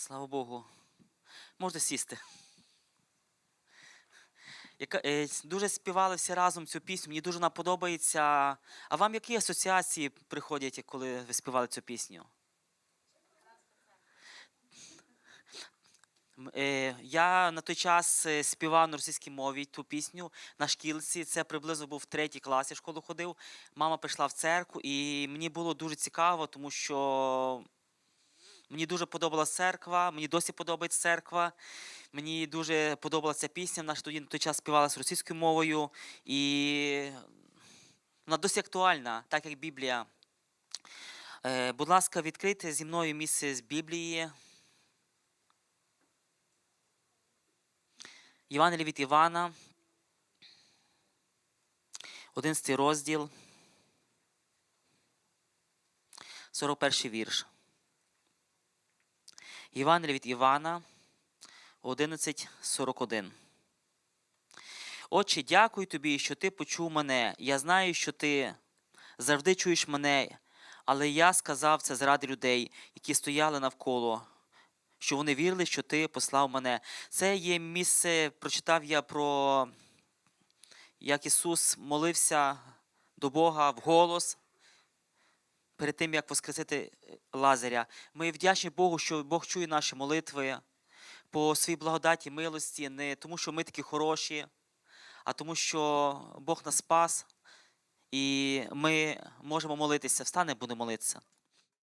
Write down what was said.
Слава Богу. Можете сісти. Яка, е, дуже співали всі разом цю пісню. Мені дуже вона подобається. А вам які асоціації приходять, коли ви співали цю пісню? Е, я на той час е, співав на російській мові ту пісню на шкілці. Це приблизно був третій клас, я в школу ходив. Мама прийшла в церкву, і мені було дуже цікаво, тому що мені дуже подобалася церква, мені досі подобається церква. Мені дуже подобалася пісня. Вона ж тоді на той час співалася російською мовою, і вона досі актуальна, так як Біблія. Е, будь ласка, відкрийте зі мною місце з Біблії. Євангеліє від Івана, 11 розділ, 41 вірш. Євангеліє від Івана, 11.41. Отче, дякую тобі, що ти почув мене. Я знаю, що ти завжди чуєш мене, але я сказав це заради людей, які стояли навколо, що вони вірили, що ти послав мене. Це є місце, прочитав я про як Ісус молився до Бога вголос перед тим, як воскресити е, Лазаря. Ми вдячні Богу, що Бог чує наші молитви по своїй благодаті, милості, не тому, що ми такі хороші, а тому, що Бог нас спас, і ми можемо молитися. Встане, будемо молитися.